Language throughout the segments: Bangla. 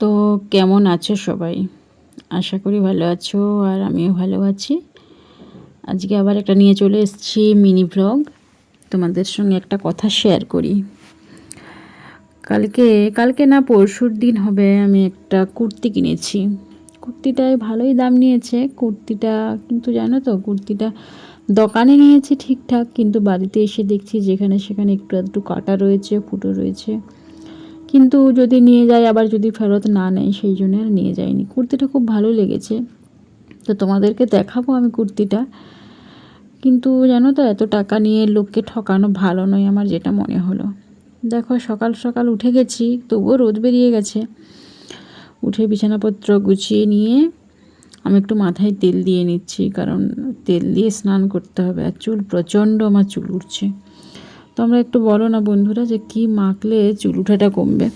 তো কেমন আছো সবাই? আশা করি ভালো আছো আর আমিও ভালো আছি। আজকে আবার একটা নিয়ে চলে এসেছি মিনি ব্লগ। তোমাদের সঙ্গে একটা কথা শেয়ার করি। কালকে কালকে না পরশুর দিন হবে, আমি একটা কুর্তি কিনেছি। কুর্তিটায় ভালোই দাম নিয়েছে। কুর্তিটা, কিন্তু জানো তো, কুর্তিটা দোকানে নিয়েছি ঠিকঠাক, কিন্তু বাড়িতে এসে দেখছি যেখানে সেখানে একটু একটু কাটা রয়েছে, ফুটো রয়েছে। কিন্তু যদি নিয়ে যায়, আবার যদি ফেরত না নেয়, সেই জন্য আর নিয়ে যায়নি। কুর্তিটা খুব ভালো লেগেছে। তো তোমাদেরকে দেখাবো আমি কুর্তিটা। কিন্তু জানো তো, এত টাকা নিয়ে লোককে ঠকানো ভালো নয় আমার যেটা মনে হলো। দেখো, সকাল সকাল উঠে গেছি, তবুও রোদ বেরিয়ে গেছে। উঠে বিছানাপত্র গুছিয়ে নিয়ে আমি একটু মাথায় তেল দিয়ে নিচ্ছি, কারণ তেল দিয়ে স্নান করতে হবে। আর চুল প্রচণ্ড, আমার চুল উঠছে। তোমরা একটু বলো না বন্ধুরা যে কি মাখলে চুল উঠাটা কমবে?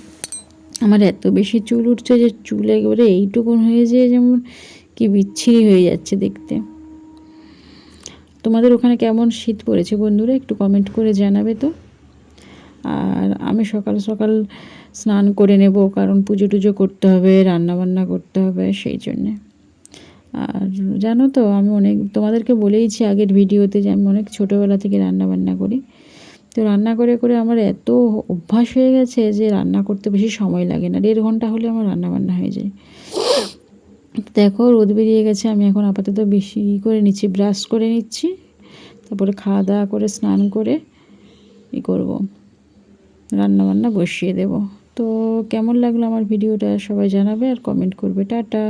আমার এত বেশি চুল উঠছে যে চুল একেবারে এইটুকুন হয়ে যায় যেমন কি বিচ্ছিরি হয়ে যাচ্ছে দেখতে। তোমাদের ওখানে কেমন শীত পড়েছে বন্ধুরা? একটু কমেন্ট করে জানাবে তো। আর আমি সকাল সকাল স্নান করে নেব, কারণ পুজো টুজো করতে হবে, রান্না বান্না করতে হবে সেই জন্যে। আর জানো তো, আমি অনেক তোমাদেরকে বলেইছি আগের ভিডিওতে যে আমি অনেক ছোটোবেলা থেকে রান্না বান্না করি। তো রান্না করে করে আমার এত অভ্যাস হয়ে গেছে যে রান্না করতে বেশি সময় লাগে না। দেড় ঘণ্টা হলে আমার রান্না বান্না হয়ে যায়। দেখো রোদ বেরিয়ে গেছে, আমি এখন আপাতত বেশি করে নিচ্ছি, ব্রাশ করে নিচ্ছি। তারপরে খাওয়া দাওয়া করে, স্নান করে ই করব। রান্না বান্না বসিয়ে দেব। তো কেমন লাগল আমার ভিডিওটা সবাই জানাবে আর কমেন্ট করবে। টাটা!